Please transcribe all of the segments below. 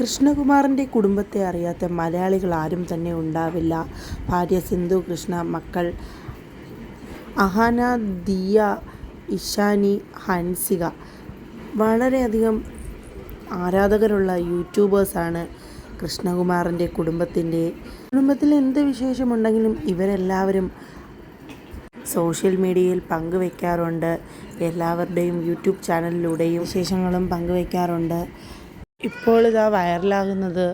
കൃഷ്ണകുമാറിന്റെ കുടുംബത്തെ അറിയാത്ത മലയാളികൾ ആരും തന്നെ ഉണ്ടാവില്ല. ഭാര്യ സിന്ധു കൃഷ്ണ മക്കൾ അഹാന ദിയ ഇഷാനി ഹൻസിക. വളരെയധികം ആരാധകരുള്ള യൂട്യൂബേഴ്സാണ് കൃഷ്ണകുമാറിന്റെ കുടുംബത്തിന്റെ കുടുംബത്തിൽ എന്ത് വിശേഷമുണ്ടെങ്കിലും ഇവരെല്ലാവരും സോഷ്യൽ മീഡിയയിൽ പങ്കുവെക്കാറുണ്ട്. എല്ലാവരുടെയും യൂട്യൂബ് ചാനലിലൂടെയും വിശേഷങ്ങളും പങ്കുവെക്കാറുണ്ട്. ഇപ്പോൾ ഇതാ വൈറലാകുന്നത്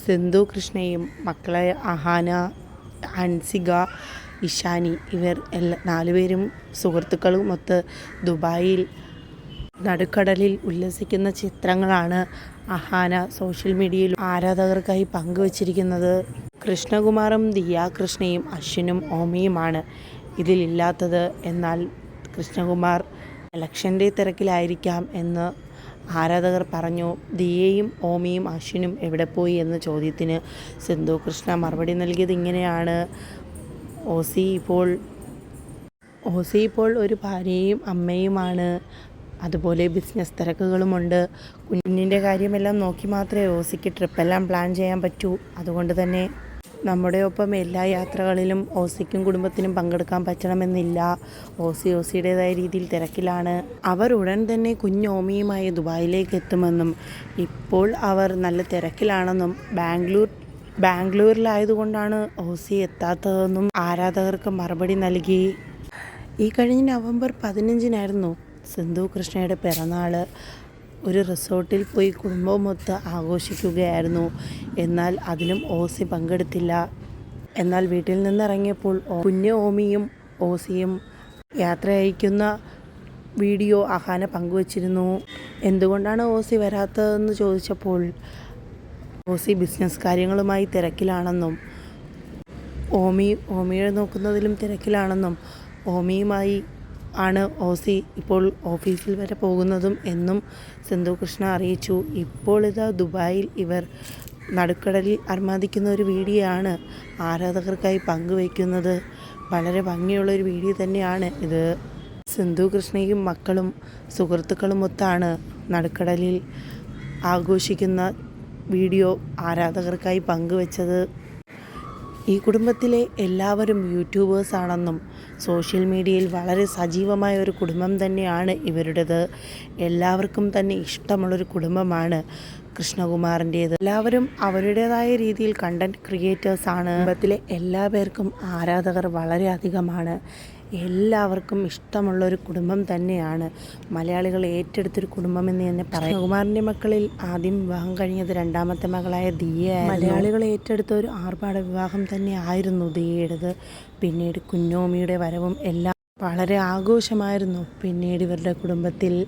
സിന്ധു കൃഷ്ണയും മക്കളെ അഹാന ഹൻസിക ഇഷാനി ഇവർ എല്ലാ നാലുപേരും സുഹൃത്തുക്കളും ഒത്ത് ദുബായിൽ നടുക്കടലിൽ ഉല്ലസിക്കുന്ന ചിത്രങ്ങളാണ് അഹാന സോഷ്യൽ മീഡിയയിൽ ആരാധകർക്കായി പങ്കുവച്ചിരിക്കുന്നത്. കൃഷ്ണകുമാറും ദിയ കൃഷ്ണയും അശ്വിനും ഓമിയുമാണ് ഇതിലില്ലാത്തത്. എന്നാൽ കൃഷ്ണകുമാർ ഇലക്ഷന്റെ തിരക്കിലായിരിക്കാം എന്ന് ആരാധകർ പറഞ്ഞു ദിയയും ഓമിയും അശ്വിനും എവിടെ പോയി? എന്ന ചോദ്യത്തിന് സിന്ധു കൃഷ്ണ മറുപടി നൽകിയത് ഇങ്ങനെയാണ്. ഓസി ഇപ്പോൾ ഓസി ഇപ്പോൾ ഒരു ഭാര്യയും അമ്മയുമാണ്. അതുപോലെ ബിസിനസ് തിരക്കുകളുമുണ്ട്. കുഞ്ഞിന്റെ കാര്യമെല്ലാം നോക്കി മാത്രമേ ഓസിക്ക് ട്രിപ്പെല്ലാം പ്ലാൻ ചെയ്യാൻ പറ്റൂ. അതുകൊണ്ട് തന്നെ നമ്മുടെ ഒപ്പം എല്ലാ യാത്രകളിലും ഓസിക്കും കുടുംബത്തിനും പങ്കെടുക്കാൻ പറ്റണമെന്നില്ല. ഓസി ഓസിയുടേതായ രീതിയിൽ തിരക്കിലാണ്. അവർ ഉടൻ തന്നെ കുഞ്ഞോമിയുമായി ദുബായിലേക്ക് എത്തുമെന്നും ഇപ്പോൾ അവർ നല്ല തിരക്കിലാണെന്നും ബാംഗ്ലൂർ ബാംഗ്ലൂരിലായതുകൊണ്ടാണ് ഓസി എത്താത്തതെന്നും ആരാധകർക്ക് മറുപടി നൽകി. ഈ കഴിഞ്ഞ നവംബർ പതിനഞ്ചിനായിരുന്നു സിന്ധു കൃഷ്ണയുടെ പിറന്നാൾ ഒരു റിസോർട്ടിൽ പോയി കുടുംബവുമൊത്ത് ആഘോഷിക്കുകയായിരുന്നു. എന്നാൽ അതിലും ഓസി പങ്കെടുത്തില്ല. എന്നാൽ വീട്ടിൽ നിന്നിറങ്ങിയപ്പോൾ കുഞ്ഞ് ഓമിയും ഓസിയും യാത്ര അയക്കുന്ന വീഡിയോ അഹാന പങ്കുവച്ചിരുന്നു. എന്തുകൊണ്ടാണ് ഓസി വരാത്തതെന്ന് ചോദിച്ചപ്പോൾ ഓസി ബിസിനസ് കാര്യങ്ങളുമായി തിരക്കിലാണെന്നും ഓമി ഓമിയെ നോക്കുന്നതിലും തിരക്കിലാണെന്നും ഓമിയുമായി ആണ് ഓസി ഇപ്പോൾ ഓഫീസിൽ വരെ പോകുന്നതും എന്നും സിന്ധു കൃഷ്ണ അറിയിച്ചു. ഇപ്പോൾ ദുബായിൽ ഇവർ നടുക്കടലിൽ അർമാദിക്കുന്ന ഒരു വീഡിയോ ആണ് ആരാധകർക്കായി പങ്കുവയ്ക്കുന്നത്. വളരെ ഭംഗിയുള്ള ഒരു വീഡിയോ തന്നെയാണ് ഇത്. സിന്ധു കൃഷ്ണയും മക്കളും സുഹൃത്തുക്കളും ഒത്താണ് നടുക്കടലിൽ ആഘോഷിക്കുന്ന വീഡിയോ ആരാധകർക്കായി പങ്കുവച്ചത്. ഈ കുടുംബത്തിലെ എല്ലാവരും യൂട്യൂബേഴ്സ് ആണെന്നും സോഷ്യൽ മീഡിയയിൽ വളരെ സജീവമായ ഒരു കുടുംബം തന്നെയാണ് ഇവരുടേത്. എല്ലാവർക്കും തന്നെ ഇഷ്ടമുള്ളൊരു കുടുംബമാണ് കൃഷ്ണകുമാറിന്റേത്. എല്ലാവരും അവരുടേതായ രീതിയിൽ കണ്ടന്റ് ക്രിയേറ്റേഴ്സാണ് കുടുംബത്തിലെ എല്ലാ പേർക്കും ആരാധകർ വളരെ അധികമാണ്. എല്ലാവർക്കും ഇഷ്ടമുള്ള ഒരു കുടുംബം തന്നെയാണ്. മലയാളികൾ ഏറ്റെടുത്തൊരു കുടുംബം എന്ന് തന്നെ പറയാം. കുമാറിന്റെ മക്കളിൽ ആദ്യം വിവാഹം കഴിഞ്ഞത് രണ്ടാമത്തെ മകളായ ദിയ മലയാളികൾ ഏറ്റെടുത്ത ഒരു ആർഭാട വിവാഹം തന്നെ ആയിരുന്നു ദിയയുടേത് പിന്നീട് കുഞ്ഞോമിയുടെ വരവും എല്ലാം വളരെ ആഘോഷമായിരുന്നു. പിന്നീട് ഇവരുടെ കുടുംബത്തിൽ